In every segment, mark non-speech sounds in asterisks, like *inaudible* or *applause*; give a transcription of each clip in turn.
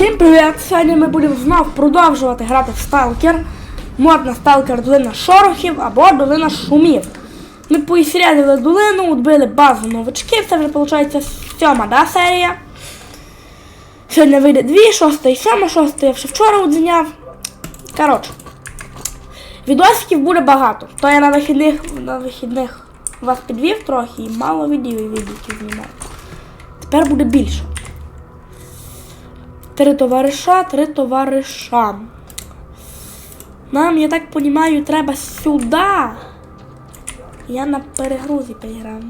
Всім привіт! Сьогодні ми будемо знов продовжувати грати в Stalker. Мод на Stalker Долина Шорохів або Долина Шумів. Ми поісрядили долину, відбили базу новачків, це вже виходить сьома да, серія. Сьогодні вийде дві, шоста і сьома, шоста я ще вчора одзняв. Коротше. Відосиків буде багато. То я на вихідних, на вихідних вас підвів трохи і мало відео і відео знімав. Тепер буде більше. Три товариша, три товариша. Нам, я так розумію, треба сюди. Я на перегрузі поіграв.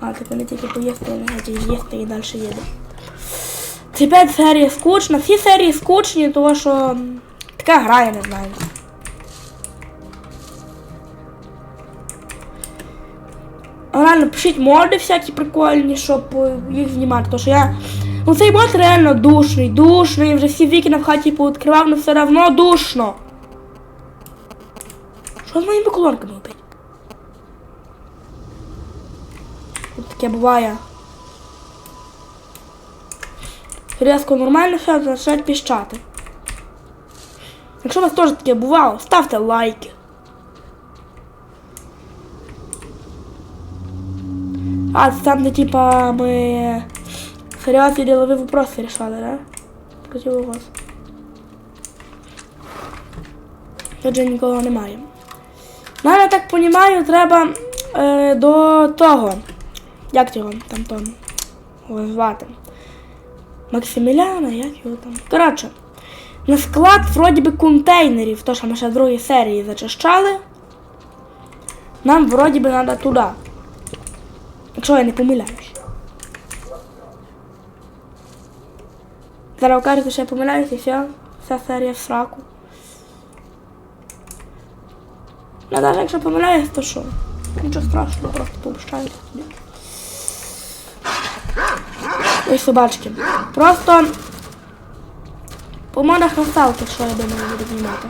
А, тепер не тільки поїсти, геть їсти і далі їде. Це п'ять серій скучно. Всі серії скучні, тому що така гра, я не знаю. Реально, пишіть моди всякі прикольні, щоб е, їх знімати. Тому що я. Ну цей мод реально душний, душний, вже всі вікна в хаті пооткривав, але все равно душно. Що з моїми колонками опять? Тут таке буває. Різко нормально все, починають піщати. Якщо у вас теж таке бувало, ставте лайки. А, це там, де типа ми серйозні ділові вопроси рішали, да? Против вас. Тут же нікого немає. Нам, я так розумію, треба е, до того. Як його там там звати? Максиміляна, як його там? Коротше, на склад вроді би контейнерів, то що ми ще в другій серії зачищали. Нам вроді би треба туди. Якщо я не помиляюсь. Зараз кажете, що я помиляюсь і все. Вся серія в сраку. Ну, навіть якщо помиляюсь, то що? Нічого страшного, просто повищаю тоді. Ой, собачки. Просто по модах сталкер, що я думаю, буду знімати.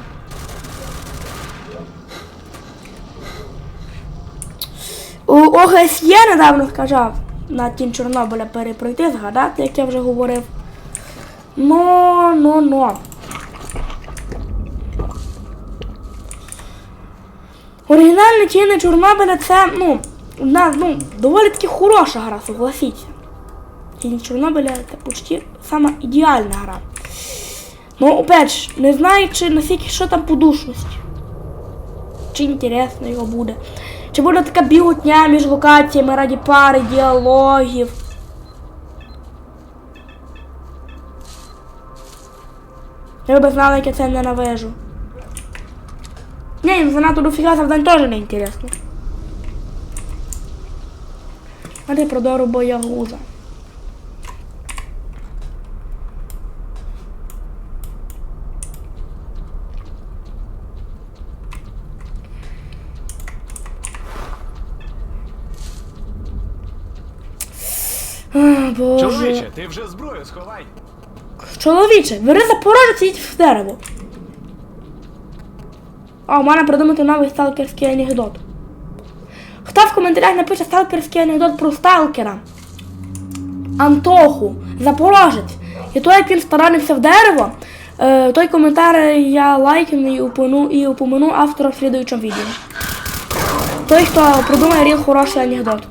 У ОГСЄ недавно сказав на тім Чорнобиля перепройти, згадати, як я вже говорив. Но, но, но. Оригінальні тіни Чорнобиля це, ну, одна, ну, доволі таки хороша гра, согласіться. Тіні Чорнобиля це почти сама ідеальна гра. Ну, опять ж, не знаю, чи наскільки що там по душності. Чи інтересно його буде. Чи буде така біготня між локаціями раді пари, діалогів. Я би знала, як я це ненавижу. Ні, їм занадто дофіга завдань теж не інтересно. А ти про дору боягуза. Боже. Чоловіче, ти вже зброю сховай. Чоловіче, бери запорожець і їдь в дерево. А, у мене придумати новий сталкерський анекдот. Хто в коментарях напише сталкерський анекдот про сталкера? Антоху, Запорожець. І то, як він старанився в дерево, е, той коментар я лайкну і упомяну, і упомяну автора в слідуючому відео. Той, хто придумає ріл хороший анекдот.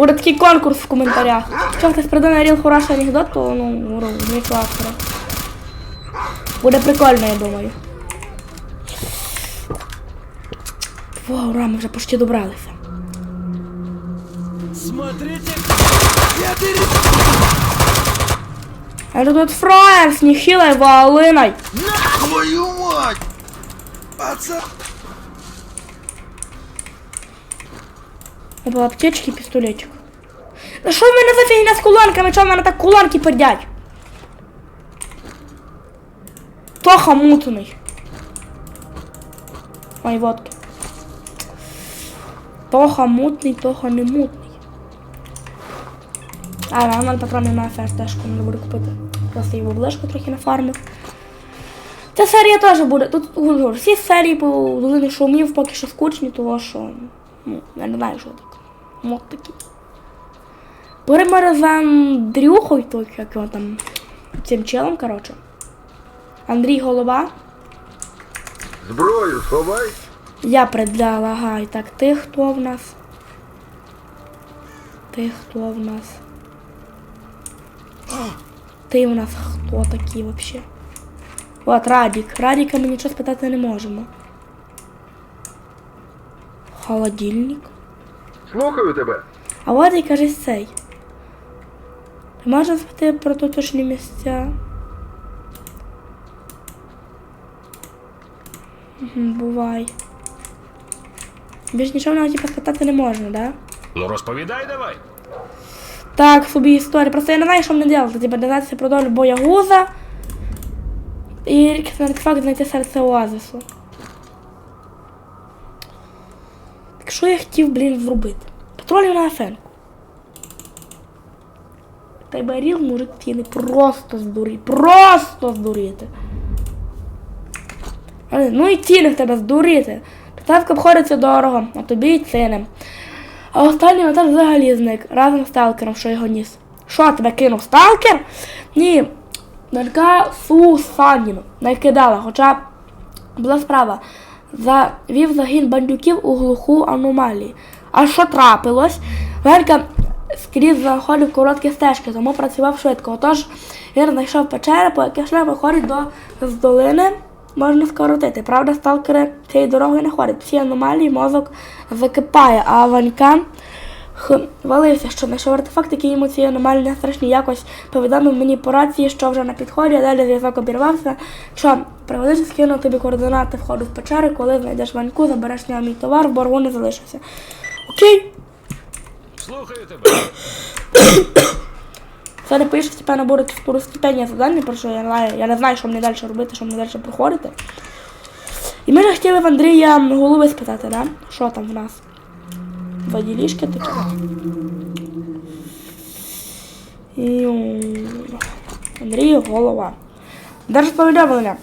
Буде такий конкурс в коментарях. Якщо хтось придумає ріл хороший анекдот, то ну, не класно. Буде прикольно, я думаю. Во, ура, ми вже почти добралися. Смотрите, А то тут фраєр з нехилой волиной. Твою мать! Пацан! Або аптечки, пістолетик. Та що в мене за фігня з куланками? Чого в мене так куланки пердять? Тоха мутний. Ой, водки. Тоха мутний, тоха не мутний. А, на мене патрони на фестешку не буду купити. Просто його ближку трохи нафармив. Ця серія теж буде. Тут ну, всі серії по долині шумів поки що скучні, тому що. Ну, я не знаю, що так. Мод такий. Беремо за Андрюхою, то як його там. Цим челом, коротше. Андрій голова. Зброю сховай. Я предлагаю. Так, ти хто в нас? Ти хто в нас? Ти в нас хто такий вообще? От Радік. Радіка ми нічого спитати не можемо. Холодильник. Слухаю тебе. А от і каже цей. Можна спитати про тутешні місця. Бувай. Більш нічого навіть спитати не можна, да? Ну розповідай давай. Так, собі історія. Просто я не знаю, що мені робити. Типа дізнатися про долю боягуза. І артефакт знайти серце оазису. Так що я хотів, блін, зробити? Патрулів на афенку. Та й баріл мужик не просто здуріти. Просто здуріти. Ну і ціни в тебе здуріти. Доставка обходиться дорого, а тобі й ціни. А останній метаж взагалі зник разом з сталкером, що його ніс. Що тебе кинув сталкер? Ні. Донька Сусаніну не кидала, хоча була справа. Завів загін бандюків у глуху аномалії. А що трапилось? Верка скрізь знаходив короткі стежки, тому працював швидко. Отож він знайшов печери, по яких шлях виходить до з долини, можна скоротити. Правда, сталкери цієї дороги не ходять. Всі аномалії мозок закипає, а Ванька хвалився, що знайшов артефакт, який йому ці аномалії не страшні. Якось повідомив мені по рації, що вже на підході, а далі зв'язок обірвався. Що приводиш, скину тобі координати входу в печери, коли знайдеш ваньку, забереш нього мій товар, в боргу не залишився. Окей, Слухаю тебе. *coughs* це не пише, тепер буде второстепенні завдання, про що я не знаю, я не знаю, що мені далі робити, що мені далі проходити. І ми ж хотіли в Андрія голови спитати, да? що там в нас? Два ділішки такі. І... Андрій голова. Держ повідомлення.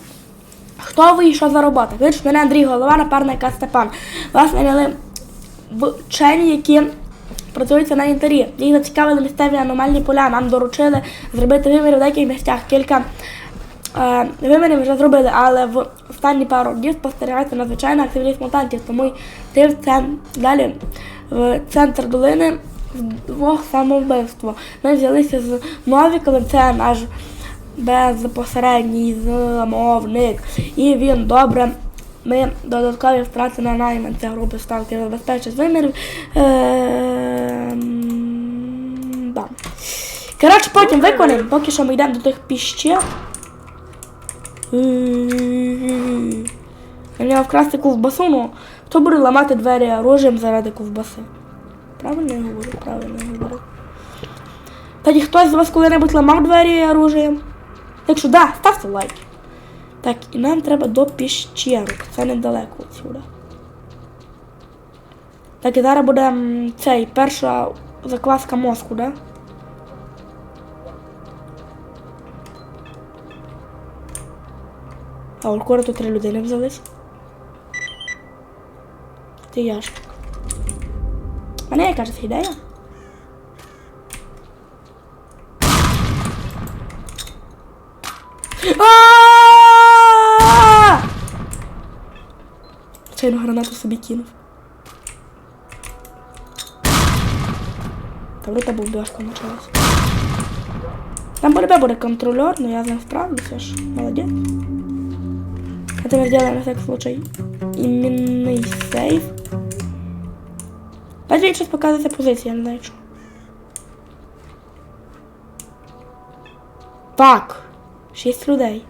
Хто ви і що за робота? Клич мене Андрій Голова, напарника Степан. Вас наняли вчені, які працюються на інтері. Їх зацікавили місцеві аномальні поля. Нам доручили зробити виміри в деяких місцях. Кілька е, вимірів вже зробили, але в останні пару днів спостерігається надзвичайна активність мутантів, тому йти в це далі в центр долини вдвох самовбивство. Ми взялися з Новіковим, це наш безпосередній замовник. І він добре. Ми додаткові втрати на найманця групи ставки забезпечить вимірів. Ем. Коротше, потім виконаємо, поки що ми йдемо до тих піщер. Мені вкрасти ковбасу, ну хто буде ламати двері оружием заради ковбаси? Правильно я говорю? Правильно я говорю. Тоді хтось з вас коли-небудь ламав двері оружием? Якщо да, ставте лайк. Так, і нам треба до піщерок. Це недалеко відсюди. Так, і зараз буде цей перша закваска мозку, да? А у тут три людини взялись. Ти яшик. У мене яка ж ідея? А! Чайну гранату собі кинув. Та вроде бомбежка почалась. Там по буде контролер, но я з ним справлюся ж. Молодець. Это мы сделаем на всякий случай именный сейф. Давайте сейчас показывается позиция, я не знаю. Так, шість людей.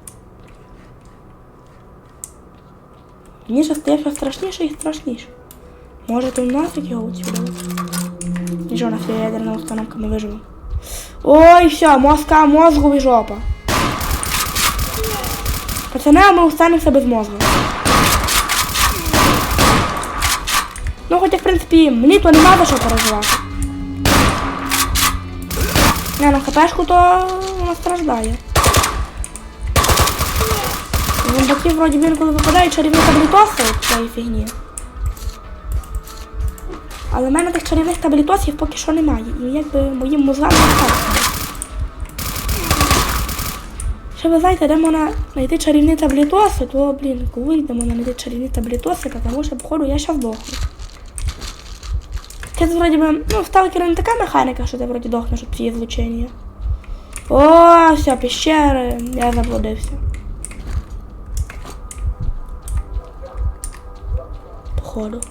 Мені ще стає все страшніше і страшніше. Може то у нас його утюрили? Нічого, нас є ядерна установка, ми виживемо. Ой, все, мозка, мозгу і жопа. Пацани, ми останемося без мозгу. Ну, хоча, в принципі, мені то нема за що переживати. Не, на хпшку то вона страждає. зомбаків вроді він коли випадають чарівні таблітоси от цієї фігні. Але в мене тих чарівних таблітосів поки що немає. І якби моїм мозгам не так. Ще ви знаєте, де можна знайти чарівні таблітоси, то, блін, коли йдемо знайти чарівні таблітоси, тому що, походу, я щас дохну. Це вроді би, ну, в сталкері не така механіка, що ти вроді дохнеш від цієї злучення. О, все, пещери, я заблудився. Походу.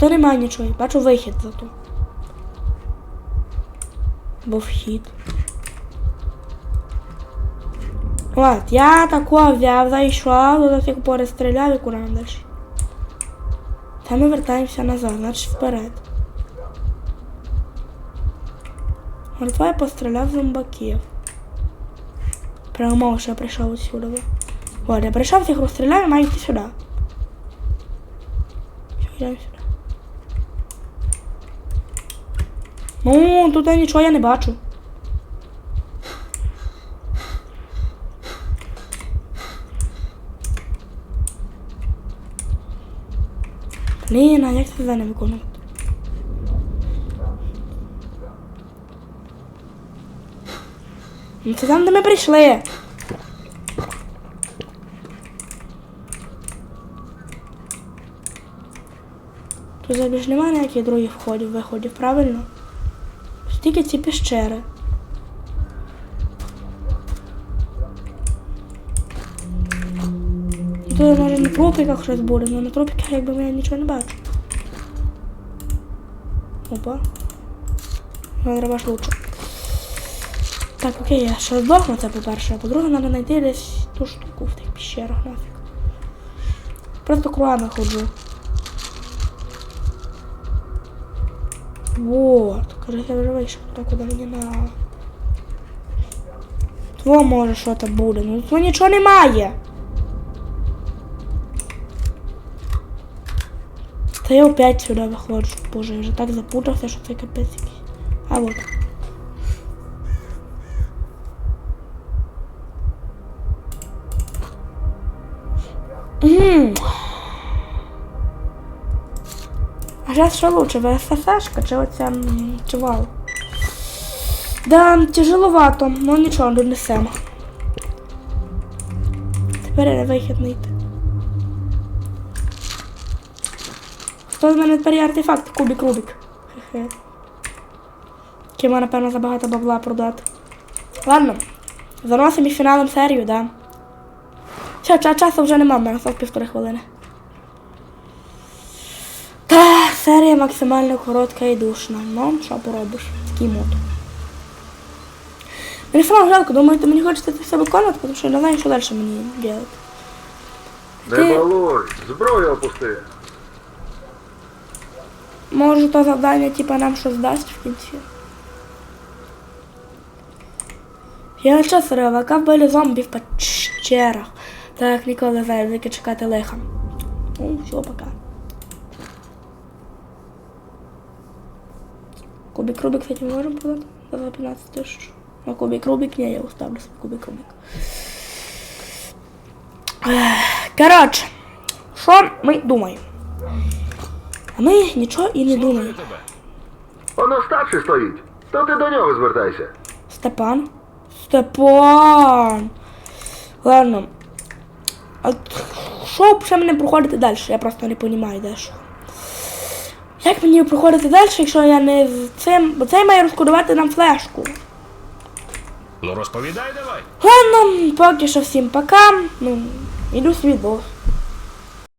Тут немає нічого, бачу вихід зато. Бо вхід. От, я тако взяв, зайшов, до цих пор стріляв і куди далі. Та ми вертаємося назад, значить вперед. Мертва я постріляв зомбаків. Прямо мов, що я прийшов отсюди. От, я прийшов, всіх розстріляв і маю йти сюди. Все, йдемо сюди. Ну, тут я нічого я не бачу. Блін, а як за не виконувати? Ну це там, де ми прийшли. Тут більш немає ніяких других входів, виходів, правильно? Тільки ці пещери. Тут може на тропіках щось буде, але на тропіках якби я нічого не бачу. Опа. Ну, треба ж лучше. Так, окей, я ще здохну це по-перше, а по-друге, треба знайти десь ту штуку в тих пещерах нафіг. Просто кругами ходжу. Вот, кажется, я вже вийшов туди, куди мені надо. Тво може що там буде, ну тут нічого немає. Та я опять сюди виходжу. Боже, я вже так запутався, що це капець якийсь. А вот. А зараз що лучше, ВССшка чи оця чи? Да, тяжеловато, ну нічого, донесемо. Тепер я вихід не йти. Хто з мене тепер є артефакт? Кубік Рубік. Хе-хе. Кіма, напевно, забагато бабла продати. Ладно, заносимо і фіналом серію, да. Все, ча- часу вже нема, в мене осталось півтори хвилини. Та, серія максимально коротка і душна. Ну, що поробиш? Такий мод. Мені сама жалко, думаєте, мені хочеться це все виконувати, тому що я не знаю, що далі мені робити. Не балуй, зброю опусти. Може то завдання, типа, нам щось дасть в кінці. Я час ревака вбили зомбі в печерах. Так, ніколи зайвики чекати лиха. Ну, все, пока. Кубик Рубик, кстати, мы можем продать за 15 тысяч. А кубик Рубик, не, я уставлю свой кубик Рубик. Ех, Коротше, що ми думаємо? А ми нічого і не думаємо. Воно старший стоїть. То ти до нього звертайся. Степан? Степан! Ладно. А що ще мене проходити далі? Я просто не розумію дещо. Як мені проходити далі, якщо я не з цим. Бо цей має розкодувати нам флешку. Ну розповідай давай. Ладно, поки що всім пока. Ну, іду свій бос.